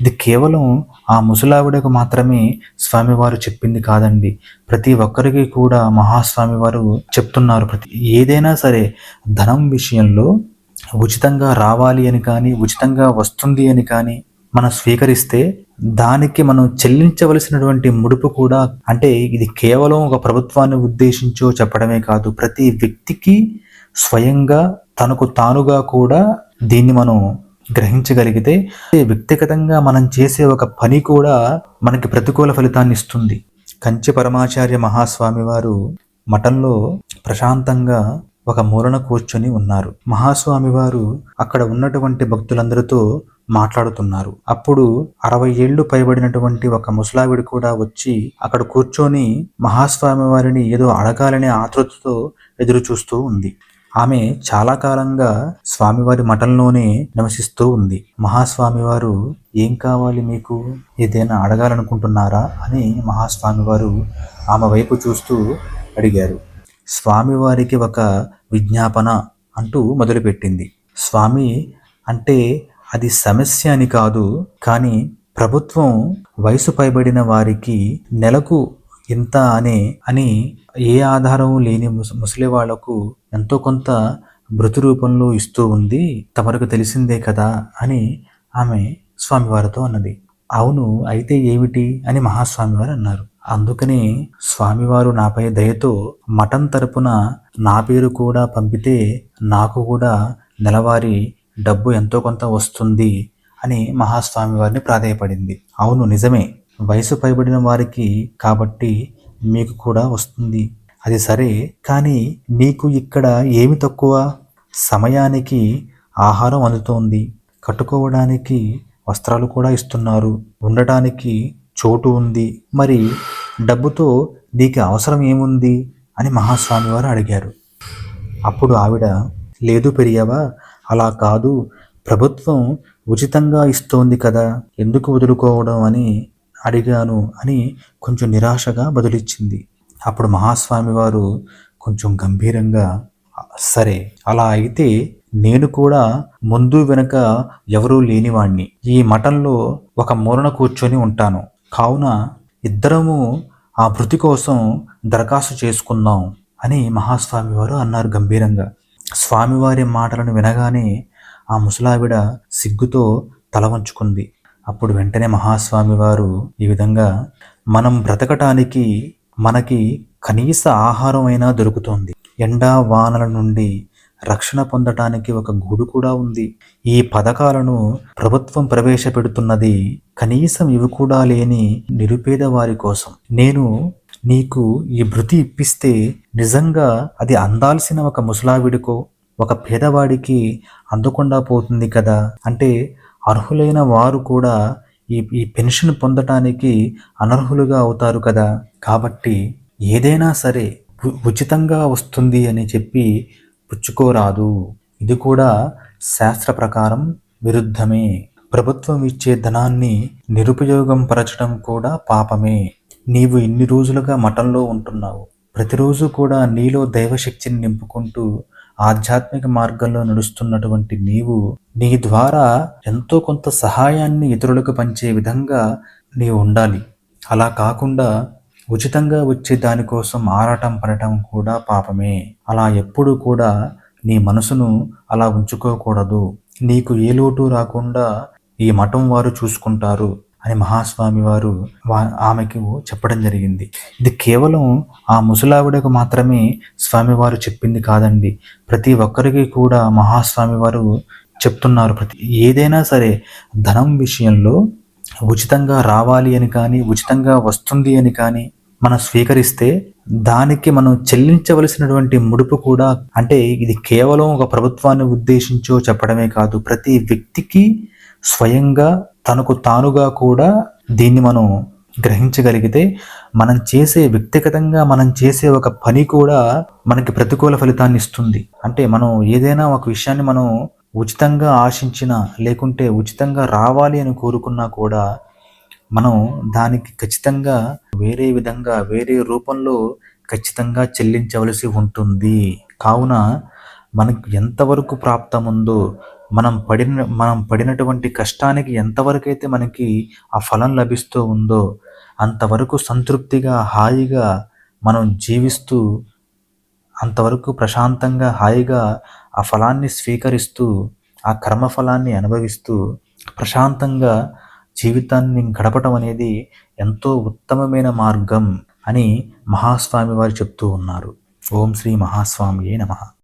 ఇది కేవలం ఆ ముసలావిడకు మాత్రమే స్వామివారు చెప్పింది కాదండి. ప్రతి ఒక్కరికి కూడా మహాస్వామి వారు చెప్తున్నారు. ప్రతి ఏదైనా సరే ధనం విషయంలో ఉచితంగా రావాలి అని కానీ ఉచితంగా వస్తుంది అని కానీ మనం స్వీకరిస్తే దానికి మనం చెల్లించవలసినటువంటి ముడుపు కూడా అంటే ఇది కేవలం ఒక ప్రభుత్వాన్ని ఉద్దేశించో చెప్పడమే కాదు ప్రతి వ్యక్తికి స్వయంగా తనకు తానుగా కూడా దీన్ని మనం గ్రహించగలిగితే వ్యక్తిగతంగా మనం చేసే ఒక పని కూడా మనకి ప్రతికూల ఫలితాన్ని ఇస్తుంది. కంచి పరమాచార్య మహాస్వామి వారు మఠంలో ప్రశాంతంగా ఒక మూలన కూర్చొని ఉన్నారు. మహాస్వామి వారు అక్కడ ఉన్నటువంటి భక్తులందరితో మాట్లాడుతున్నారు. అప్పుడు అరవై ఏళ్ళు పైబడినటువంటి ఒక ముసలావిడ కూడా వచ్చి అక్కడ కూర్చొని మహాస్వామి వారిని ఏదో అడగాలనే ఆతృతతో ఎదురు చూస్తూ ఉంది. ఆమె చాలా కాలంగా స్వామివారి మఠంలోనే నివసిస్తూ ఉంది. మహాస్వామివారు ఏం కావాలి మీకు? ఏదైనా అడగాలనుకుంటున్నారా? అని మహాస్వామివారు ఆమె వైపు చూస్తూ అడిగారు. స్వామివారికి ఒక విజ్ఞాపన అంటూ మొదలుపెట్టింది. స్వామి అంటే అది సమస్య అని కాదు కానీ ప్రభుత్వం వయసు పైబడిన వారికి నెలకు ఇంత అనే అని ఏ ఆధారం లేని ముసలి వాళ్ళకు ఎంతో కొంత మృతి రూపంలో ఇస్తూ ఉంది తమరకు తెలిసిందే కదా అని ఆమె స్వామివారితో అన్నది. అవును అయితే ఏమిటి అని మహాస్వామివారు అన్నారు. అందుకనే స్వామివారు నాపై దయతో మఠం తరపున నా పేరు కూడా పంపితే నాకు కూడా నెలవారీ డబ్బు ఎంతో కొంత వస్తుంది అని మహాస్వామివారిని ప్రాధాయపడింది ప్రాధేయపడింది. అవును నిజమే. వయసు పైబడిన వారికి కాబట్టి మీకు కూడా వస్తుంది. అది సరే కానీ నీకు ఇక్కడ ఏమి తక్కువ? సమయానికి ఆహారం అందుతోంది. కట్టుకోవడానికి వస్త్రాలు కూడా ఇస్తున్నారు. ఉండటానికి చోటు ఉంది. మరి డబ్బుతో నీకు అవసరం ఏముంది? అని మహాస్వామి వారు అడిగారు. అప్పుడు ఆవిడ లేదు పెరియవా? అలా కాదు. ప్రభుత్వం ఉచితంగా ఇస్తోంది కదా. ఎందుకు వదులుకోవడం అని అడిగాను అని కొంచెం నిరాశగా బదులిచ్చింది. అప్పుడు మహాస్వామి వారు కొంచెం గంభీరంగా సరే అలా అయితే నేను కూడా ముందు వెనుక ఎవరూ లేనివాణ్ణి. ఈ మఠంలో ఒక మూలన కూర్చొని ఉంటాను. కావున ఇద్దరము ఆ భృతి కోసం దరఖాస్తు చేసుకుందాం అని మహాస్వామి వారు అన్నారు గంభీరంగా. స్వామివారి మాటలను వినగానే ఆ ముసలావిడ సిగ్గుతో తల వంచుకుంది. అప్పుడు వెంటనే మహాస్వామి వారు ఈ విధంగా మనం బ్రతకటానికి మనకి కనీస ఆహారం అయినా దొరుకుతోంది. ఎండా వానల నుండి రక్షణ పొందటానికి ఒక గూడు కూడా ఉంది. ఈ పథకాలను ప్రభుత్వం ప్రవేశపెడుతున్నది కనీసం ఇవి కూడా లేని నిరుపేద వారి కోసం. నేను నీకు ఈ భృతి ఇప్పిస్తే నిజంగా అది అందాల్సిన ఒక ముసలావిడికో ఒక పేదవాడికి అందకుండా పోతుంది కదా? అంటే అర్హులైన వారు కూడా ఈ ఈ పెన్షన్ పొందటానికి అనర్హులుగా అవుతారు కదా. కాబట్టి ఏదైనా సరే ఉ- ఉచితంగా వస్తుంది అని చెప్పి పుచ్చుకోరాదు. ఇది కూడా శాస్త్ర ప్రకారం విరుద్ధమే. ప్రభుత్వం ఇచ్చే ధనాన్ని నిరుపయోగం పరచడం కూడా పాపమే. నీవు ఇన్ని రోజులుగా మఠంలో ఉంటున్నావు. ప్రతిరోజు కూడా నీలో దైవశక్తిని నింపుకుంటూ ఆధ్యాత్మిక మార్గంలో నడుస్తున్నటువంటి నీవు నీ ద్వారా ఎంతో కొంత సహాయాన్ని ఇతరులకు పంచే విధంగా నీవు ఉండాలి. అలా కాకుండా ఉచితంగా వచ్చే దానికోసం ఆరాటం పడటం కూడా పాపమే. అలా ఎప్పుడు కూడా నీ మనసును అలా ఉంచుకోకూడదు. నీకు ఏ లోటు రాకుండా ఈ మఠం వారు చూసుకుంటారు. అని మహాస్వామి వారు వా- ఆమెకు చెప్పడం జరిగింది. ఇది కేవలం ఆ ముసలావిడకు మాత్రమే స్వామివారు చెప్పింది కాదండి. ప్రతి ఒక్కరికి కూడా మహాస్వామి వారు చెప్తున్నారు. ప్రతి ఏదైనా సరే ధనం విషయంలో ఉచితంగా రావాలి అని కానీ ఉచితంగా వస్తుంది అని కానీ మనం స్వీకరిస్తే దానికి మనం చెల్లించవలసినటువంటి ముడుపు కూడా అంటే ఇది కేవలం ఒక ప్రభుత్వాన్ని ఉద్దేశించో చెప్పడమే కాదు ప్రతి వ్యక్తికి స్వయంగా తనకు తానుగా కూడా దీన్ని మనం గ్రహించగలిగితే మనం చేసే వ్యక్తిగతంగా మనం చేసే ఒక పని కూడా మనకి ప్రతికూల ఫలితాన్ని ఇస్తుంది. అంటే మనం ఏదైనా ఒక విషయాన్ని మనం ఉచితంగా ఆశించినా లేకుంటే ఉచితంగా రావాలి అని కోరుకున్నా కూడా మనం దానికి ఖచ్చితంగా వేరే విధంగా వేరే రూపంలో ఖచ్చితంగా చెల్లించవలసి ఉంటుంది. కావున మనకు ఎంతవరకు ప్రాప్తం ఉందో మనం పడిన మనం పడినటువంటి కష్టానికి ఎంతవరకైతే మనకి ఆ ఫలం లభిస్తూ ఉందో అంతవరకు సంతృప్తిగా హాయిగా మనం జీవిస్తూ అంతవరకు ప్రశాంతంగా హాయిగా ఆ ఫలాన్ని స్వీకరిస్తూ ఆ కర్మఫలాన్ని అనుభవిస్తూ ప్రశాంతంగా జీవితాన్ని గడపటం అనేది ఎంతో ఉత్తమమైన మార్గం అని మహాస్వామి వారు చెప్తూ ఉన్నారు. ఓం శ్రీ మహాస్వామియే నమః.